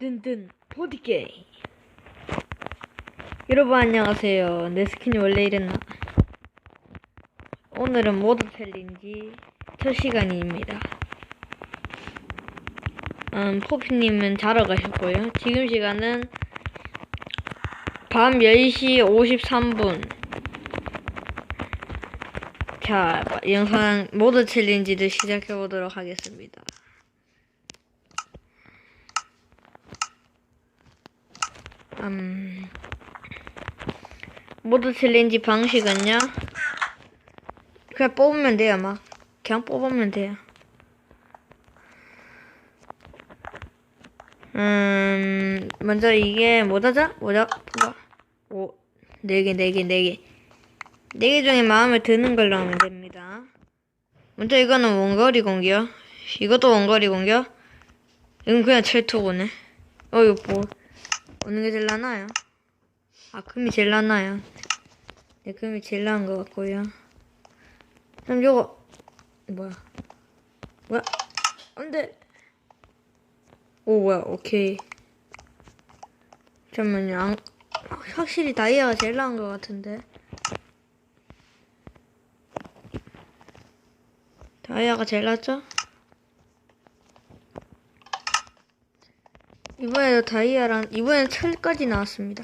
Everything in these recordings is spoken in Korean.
든든 보디게임 여러분 안녕하세요. 내 스킨이 원래 이랬나? 오늘은 모드 챌린지 첫 시간입니다. 음, 포피님은 자러 가셨고요. 지금 시간은 밤 10시 53분. 자 영상 모드 챌린지를 시작해 보도록 하겠습니다 음, 모드 챌린지 방식은요. 그냥 뽑으면 돼요, 막. 그냥 뽑으면 돼요. 음, 먼저 이게 뭐다자? 뭐다? 뭐다? 오, 네 개, 네 개, 네 개. 네 개 중에 마음에 드는 걸로 하면 됩니다. 먼저 이거는 원거리 공격. 이것도 원거리 공격. 이건 그냥 철토고네. 어, 이거 뭐. 어느 게 제일 나나요? 아, 금이 제일 나나요? 네, 금이 제일 나은 것 같고요. 그럼 요거, 뭐야? 뭐야? 안 돼! 오, 뭐야, 오케이. 잠깐만요. 안, 확실히 다이아가 제일 나은 것 같은데. 다이아가 제일 낫죠? 이번에도 다이아랑 이번엔 철까지 나왔습니다.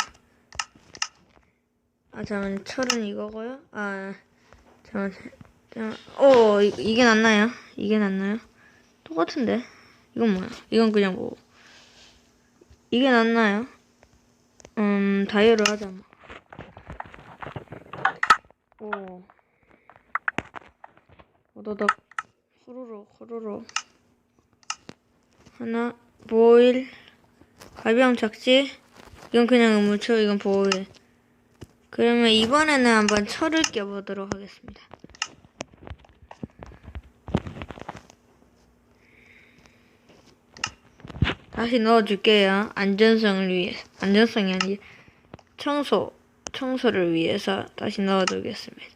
아 잠깐 철은 이거고요. 아 잠깐 잠깐 어 이, 이게 낫나요? 이게 낫나요? 똑같은데 이건 뭐야? 이건 그냥 뭐 이게 낫나요? 음 다이아로 하자 뭐. 오 오도덕 후루룩 후루룩 하나 보일 가벼운 착지? 이건 그냥 의무초 이건 보일. 그러면 이번에는 한번 철을 껴보도록 하겠습니다. 다시 넣어줄게요. 안전성을 위해 안전성이 아니 청소 청소를 위해서 다시 넣어두겠습니다.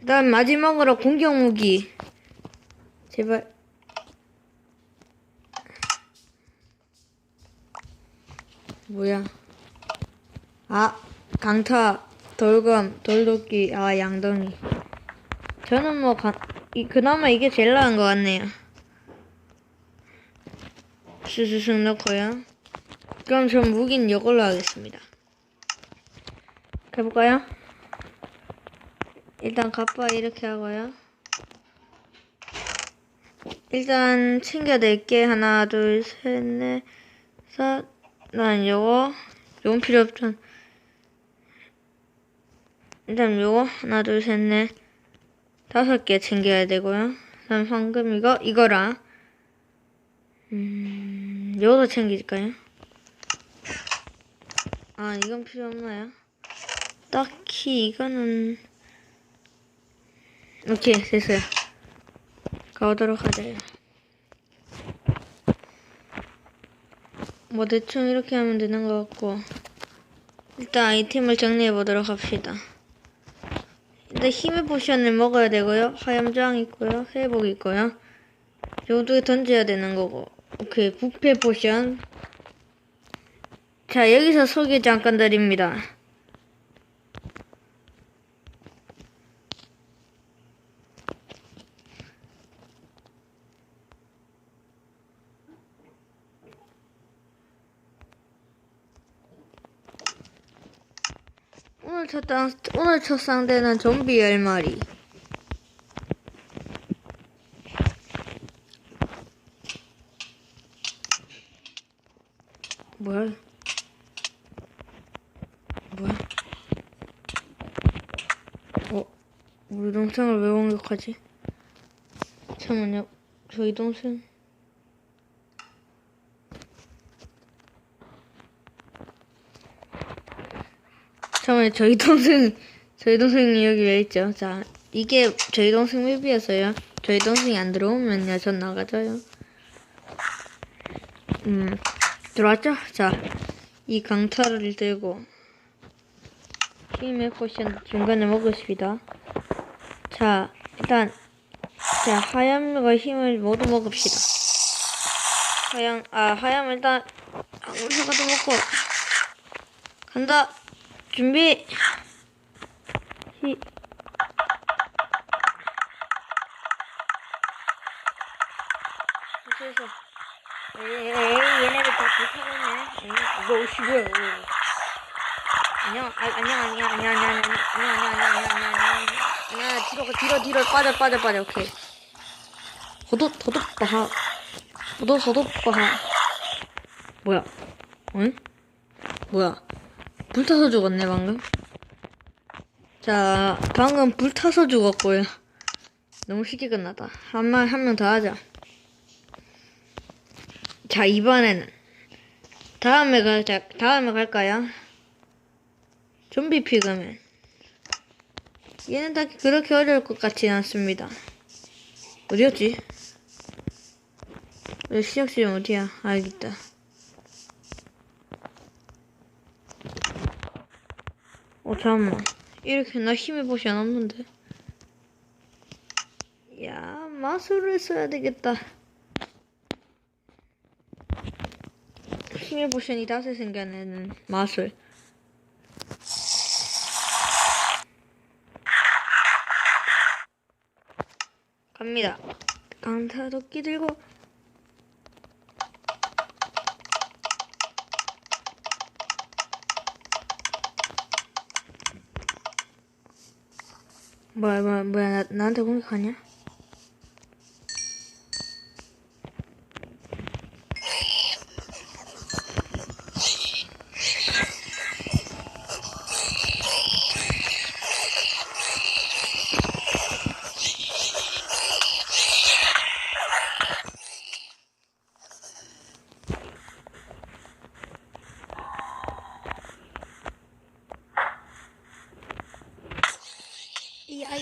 그 다음 마지막으로 공격 무기. 제발 뭐야? 아, 강타, 돌검, 돌도끼, 아, 양동이. 저는 뭐, 가, 이, 그나마 이게 제일 나은 것 같네요. 스스슥 넣고요. 그럼 전 무기는 이걸로 하겠습니다. 해볼까요? 일단 갑바 이렇게 하고요. 일단 챙겨야 될게 하나, 둘, 셋, 넷, 다섯, 난 요거 요건 필요 없전 일단 요거 하나 둘 셋 넷 다섯 개 챙겨야 되고요 그다음 황금 이거 이거랑 음 요거도 챙길까요? 아 이건 필요 없나요? 딱히 이거는 오케이 됐어요 가보도록 하자 뭐 대충 이렇게 하면 되는 것 같고 일단 아이템을 정리해 보도록 합시다. 일단 힘의 포션을 먹어야 되고요. 화염저항 있고요. 회복 있고요. 요두개 던져야 되는 거고 오케이 부패 포션 자 여기서 소개 잠깐 드립니다. 첫, 당, 오늘 첫 상대는 좀비 10마리. 뭐야? 뭐야? 어? 우리 동생을 왜 공격하지? 잠깐만요. 저희 동생. 잠깐만요. 저희 동생, 저희 동생이 여기 왜 있죠? 자, 이게 저희 동생 맵이어서요. 저희 동생이 안 들어오면요. 전 나가져요. 음, 들어왔죠? 자, 이 강타를 들고 힘의 포션 중간에 먹읍시다. 자, 일단 자, 하얀과 힘을 모두 먹읍시다. 하얀, 아, 하얀 일단, 항문사과도 먹고. 간다. 준비. 시. 됐어. 에이, 얘네들 다 불타고 있네. 이거 옷이 뭐야. 안녕, 아, 안녕, 안녕, 안녕, 안녕, 안녕, 안녕, 안녕, 안녕, 안녕, 안녕, 안녕, 뒤로, 가, 뒤로, 뒤로, 빠져, 빠져, 빠져, 오케이. 빠하. 호도, 호도, 빠하. 뭐야? 응? 뭐야? 불타서 죽었네, 방금. 자, 방금 불타서 죽었고요. 너무 쉽게 끝났다. 한 명, 한명 더 하자. 자, 이번에는. 다음에 가자, 다음에 갈까요? 좀비 피그맨. 얘는 다 그렇게 어려울 것 같진 않습니다. 어디였지? 왜 시작 지점 어디야? 있다. 잠깐만. 이렇게 나 힘의 보시 안 없는데. 야, 마술을 써야 되겠다. 힘의 포션이 다섯 생겨내는 마술. 갑니다. 강타 도끼 들고. 뭐야 뭐야 뭐야 나, 나한테 공격하냐?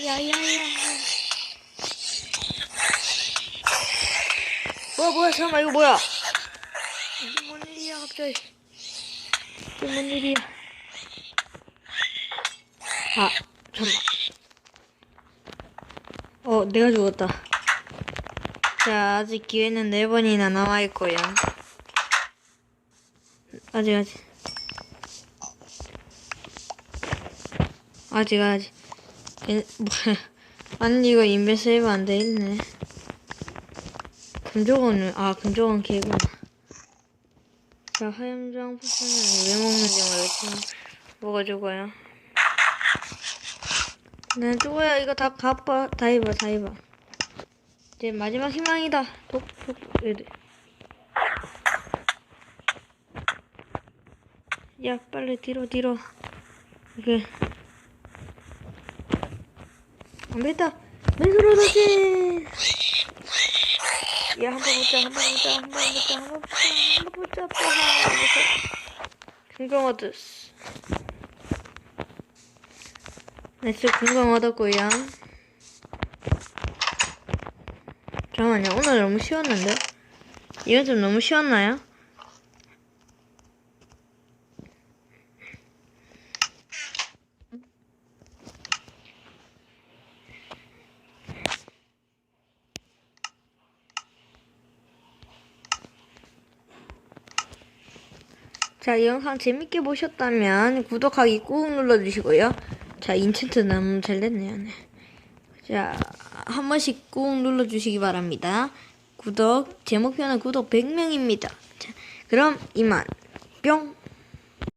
야야야야. 뭐야 뭐야 잠깐만 이거 뭐야? 이게 뭔 일이야 갑자기? 이게 뭔 일이야? 아 잠깐. 어 내가 죽었다. 자 아직 기회는 네 번이나 남아 있고요. 아직 아직. 아직 아직. 에, 뭐야. 아니 이거 인벤 세이브 안 돼 있네. 금조건은 아 금조건 개구나. 자 하얀장 포션을 왜 먹는지 모르겠지만 먹어주고요. 네 죽어야 이거 다 갚아 다 입어 다 입어. 이제 마지막 희망이다. 독독 얘들. 야 빨리 뒤로 뒤로. 이게 안 됐다. 맨손으로 다시. 야, 한번 붙자, 한번 붙자, 한번 붙자, 한번 붙자, 한번 붙자, 한번 붙자. 금강 얻었어. 나이스, 금강 얻었고요. 잠깐만요, 오늘 너무 쉬웠는데? 이건 좀 너무 쉬웠나요? 자, 이 영상 재밌게 보셨다면 구독하기 꾹 눌러주시고요. 자, 인챈트 너무 잘 됐네요. 네. 자, 한 번씩 꾹 눌러주시기 바랍니다. 구독, 제 목표는 구독 100명입니다. 자, 그럼 이만 뿅!